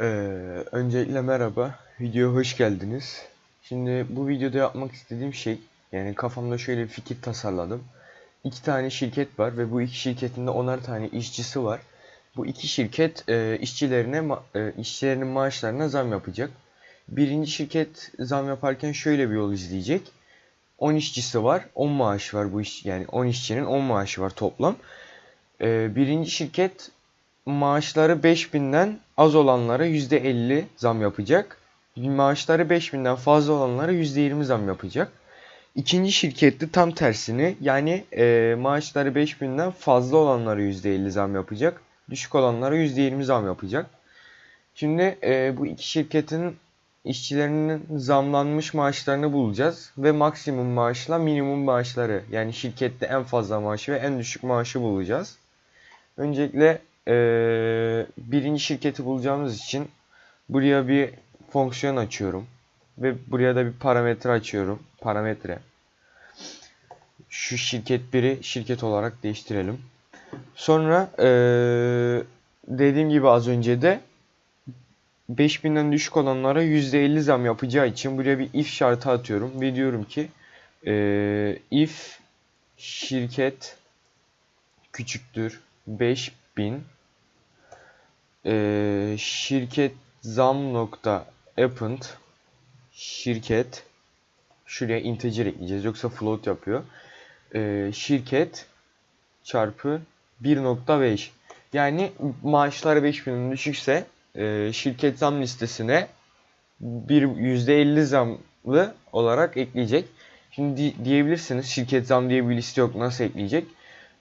Ee, öncelikle merhaba, videoya hoş geldiniz. Şimdi bu videoda yapmak istediğim şey, yani kafamda şöyle bir fikir tasarladım. İki tane şirket var ve bu iki şirketin de onar tane işçisi var. Bu iki şirket e, işçilerine e, işçilerinin maaşlarına zam yapacak. Birinci şirket zam yaparken şöyle bir yol izleyecek. 10 işçisi var, 10 maaş var bu iş yani 10 işçinin 10 maaşı var toplam. Ee, birinci şirket maaşları 5000'den az olanlara %50 zam yapacak. Maaşları 5000'den fazla olanlara %20 zam yapacak. İkinci şirkette tam tersini yani e, maaşları 5000'den fazla olanlara %50 zam yapacak. Düşük olanlara %20 zam yapacak. Şimdi e, bu iki şirketin işçilerinin zamlanmış maaşlarını bulacağız ve maksimum maaşla minimum maaşları yani şirkette en fazla maaşı ve en düşük maaşı bulacağız. Öncelikle eee, birinci şirketi bulacağımız için buraya bir fonksiyon açıyorum ve buraya da bir parametre açıyorum. Parametre. Şu şirket biri şirket olarak değiştirelim. Sonra eee, dediğim gibi az önce de 5000'den düşük olanlara %50 zam yapacağı için buraya bir if şartı atıyorum ve diyorum ki eee, if şirket küçüktür 5000 eee, şirket zam nokta append şirket şuraya integer ekleyeceğiz yoksa float yapıyor. Eee, şirket çarpı 1.5 yani maaşlar 5000'in düşükse eee, şirket zam listesine bir %50 zamlı olarak ekleyecek. Şimdi di- diyebilirsiniz şirket zam diye bir liste yok nasıl ekleyecek?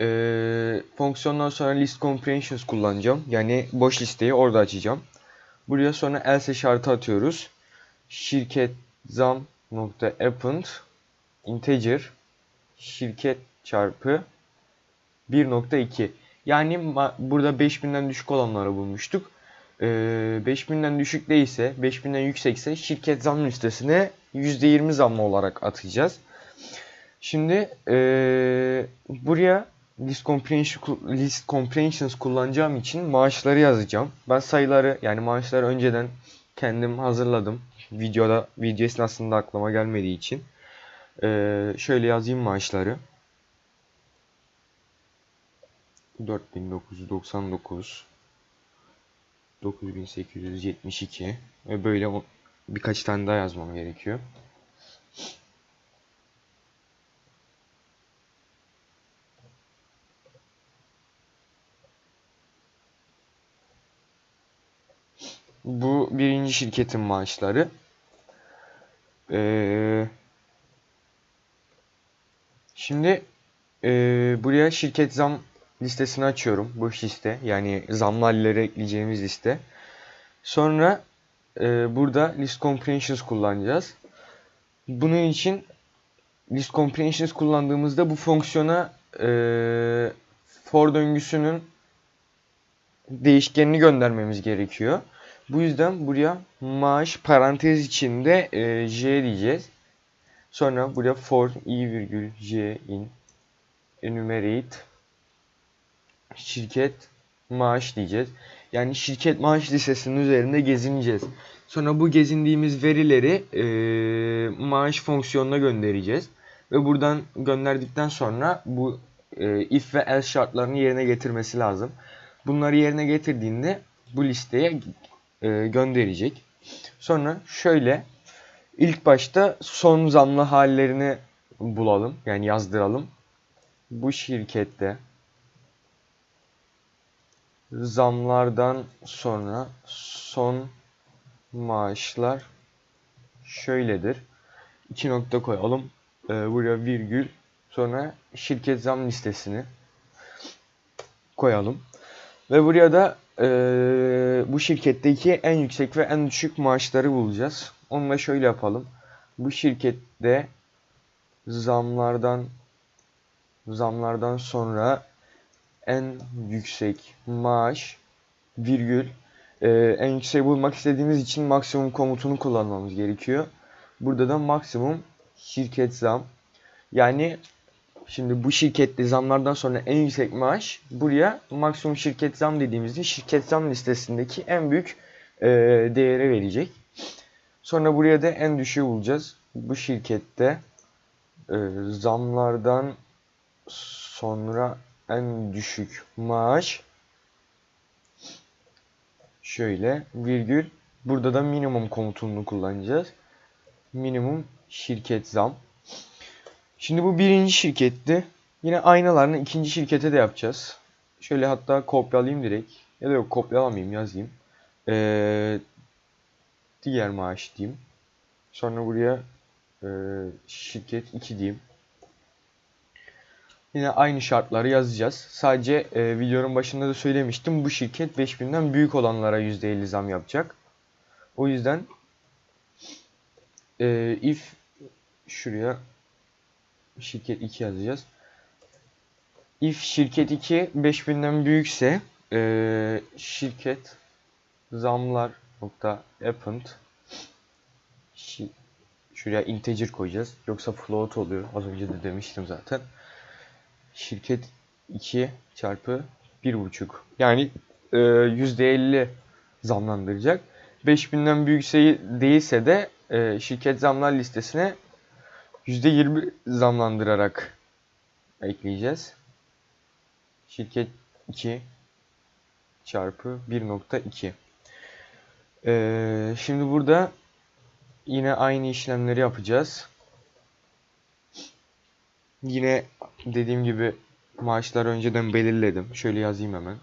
Ee, fonksiyondan sonra list comprehensions kullanacağım. Yani boş listeyi orada açacağım. Buraya sonra else şartı atıyoruz. Şirket zam nokta append integer şirket çarpı 1.2 yani burada 5000'den düşük olanları bulmuştuk. Ee, 5000'den düşük değilse 5000'den yüksekse şirket zam listesine %20 zamlı olarak atacağız. Şimdi ee, buraya list comprehension, list comprehensions kullanacağım için maaşları yazacağım. Ben sayıları yani maaşları önceden kendim hazırladım. Videoda video esnasında aklıma gelmediği için. Ee, şöyle yazayım maaşları. 4999 9872 ve böyle birkaç tane daha yazmam gerekiyor. Bu birinci şirketin maaşları. Ee, şimdi ee, buraya şirket zam listesini açıyorum. Bu liste yani zamlı ekleyeceğimiz liste. Sonra ee, burada list comprehensions kullanacağız. Bunun için list comprehensions kullandığımızda bu fonksiyona ee, for döngüsünün değişkenini göndermemiz gerekiyor. Bu yüzden buraya maaş parantez içinde e, j diyeceğiz. Sonra buraya for i virgül j in enumerate şirket maaş diyeceğiz. Yani şirket maaş listesinin üzerinde gezineceğiz. Sonra bu gezindiğimiz verileri e, maaş fonksiyonuna göndereceğiz. Ve buradan gönderdikten sonra bu e, if ve else şartlarını yerine getirmesi lazım. Bunları yerine getirdiğinde bu listeye e, gönderecek. Sonra şöyle ilk başta son zamlı hallerini bulalım. Yani yazdıralım. Bu şirkette zamlardan sonra son maaşlar şöyledir. İki nokta koyalım. E, buraya virgül. Sonra şirket zam listesini koyalım. Ve buraya da eee, bu şirketteki en yüksek ve en düşük maaşları bulacağız. Onu da şöyle yapalım. Bu şirkette zamlardan zamlardan sonra en yüksek maaş virgül eee, en yüksek bulmak istediğimiz için maksimum komutunu kullanmamız gerekiyor. Burada da maksimum şirket zam yani Şimdi bu şirkette zamlardan sonra en yüksek maaş buraya maksimum şirket zam dediğimizde şirket zam listesindeki en büyük e, değeri verecek. Sonra buraya da en düşüğü bulacağız. Bu şirkette e, zamlardan sonra en düşük maaş şöyle virgül burada da minimum komutunu kullanacağız. Minimum şirket zam. Şimdi bu birinci şirketti. Yine aynalarını ikinci şirkete de yapacağız. Şöyle hatta kopyalayayım direkt. Ya da yok kopyalamayayım yazayım. Ee, diğer maaş diyeyim. Sonra buraya e, şirket 2 diyeyim. Yine aynı şartları yazacağız. Sadece e, videonun başında da söylemiştim. Bu şirket 5000'den büyük olanlara %50 zam yapacak. O yüzden e, if şuraya şirket 2 yazacağız. If şirket 2 5000'den büyükse e, şirket zamlar nokta append şi, şuraya integer koyacağız. Yoksa float oluyor. Az önce de demiştim zaten. Şirket 2 çarpı 1.5 yani e, %50 zamlandıracak. 5000'den büyükse değilse de e, şirket zamlar listesine %20 zamlandırarak ekleyeceğiz. Şirket 2 çarpı 1.2 ee, Şimdi burada yine aynı işlemleri yapacağız. Yine dediğim gibi maaşlar önceden belirledim. Şöyle yazayım hemen.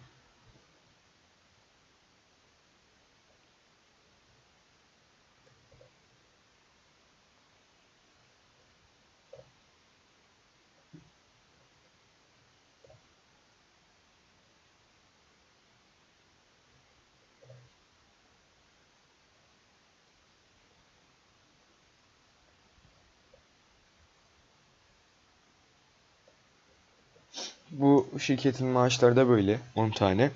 Bu şirketin maaşları da böyle 10 tane.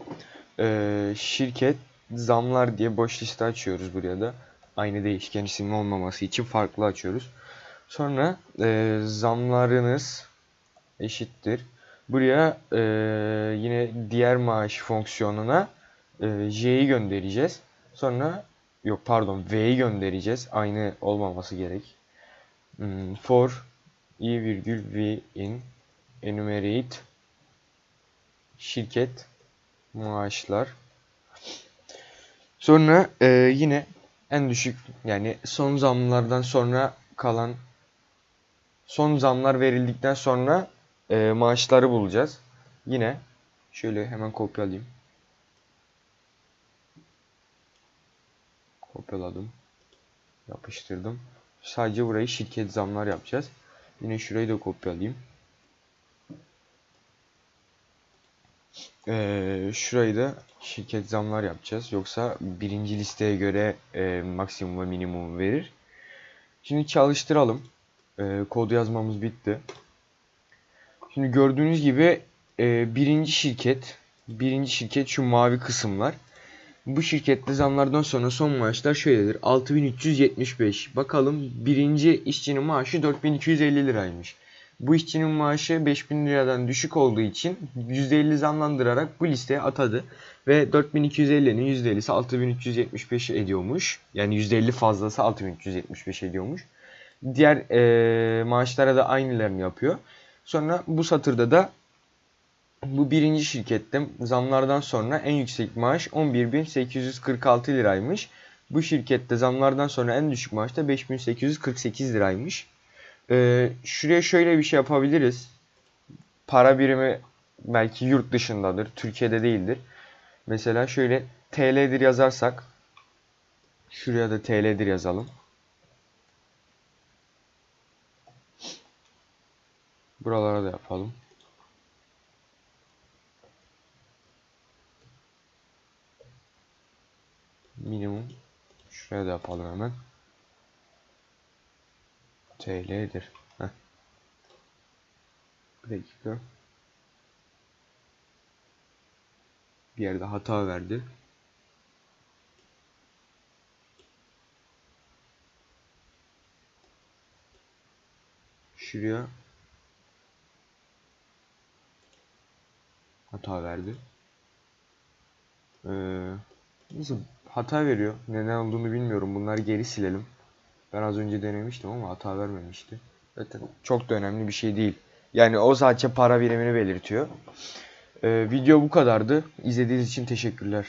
Ee, şirket zamlar diye boş liste açıyoruz buraya da. Aynı değişken isim olmaması için farklı açıyoruz. Sonra e, zamlarınız eşittir. Buraya e, yine diğer maaş fonksiyonuna e, j'yi göndereceğiz. Sonra yok pardon v'yi göndereceğiz. Aynı olmaması gerek. Hmm, for i virgül v in enumerate şirket maaşlar. Sonra e, yine en düşük yani son zamlardan sonra kalan son zamlar verildikten sonra e, maaşları bulacağız. Yine şöyle hemen kopyalayayım. Kopyaladım. Yapıştırdım. Sadece burayı şirket zamlar yapacağız. Yine şurayı da kopyalayayım. Ee, şurayı da şirket zamlar yapacağız. Yoksa birinci listeye göre e, maksimum ve minimum verir. Şimdi çalıştıralım. E, kod yazmamız bitti. Şimdi gördüğünüz gibi e, birinci şirket, birinci şirket şu mavi kısımlar. Bu şirkette zamlardan sonra son maaşlar şöyledir. 6375. Bakalım birinci işçinin maaşı 4250 liraymış. Bu işçinin maaşı 5000 liradan düşük olduğu için %50 zamlandırarak bu listeye atadı. Ve 4250'nin %50'si 6375 ediyormuş. Yani %50 fazlası 6375 ediyormuş. Diğer e, maaşlara da aynılarını yapıyor. Sonra bu satırda da bu birinci şirkette zamlardan sonra en yüksek maaş 11.846 liraymış. Bu şirkette zamlardan sonra en düşük maaş da 5.848 liraymış. Ee, şuraya şöyle bir şey yapabiliriz. Para birimi belki yurt dışındadır. Türkiye'de değildir. Mesela şöyle TL'dir yazarsak şuraya da TL'dir yazalım. Buralara da yapalım. Minimum şuraya da yapalım hemen. TL'dir. Heh. Bir dakika. Bir yerde hata verdi. Şuraya hata verdi. Ee, nasıl hata veriyor. Neden olduğunu bilmiyorum. Bunları geri silelim. Ben az önce denemiştim ama hata vermemişti. Zaten çok da önemli bir şey değil. Yani o sadece para birimini belirtiyor. Ee, video bu kadardı. İzlediğiniz için teşekkürler.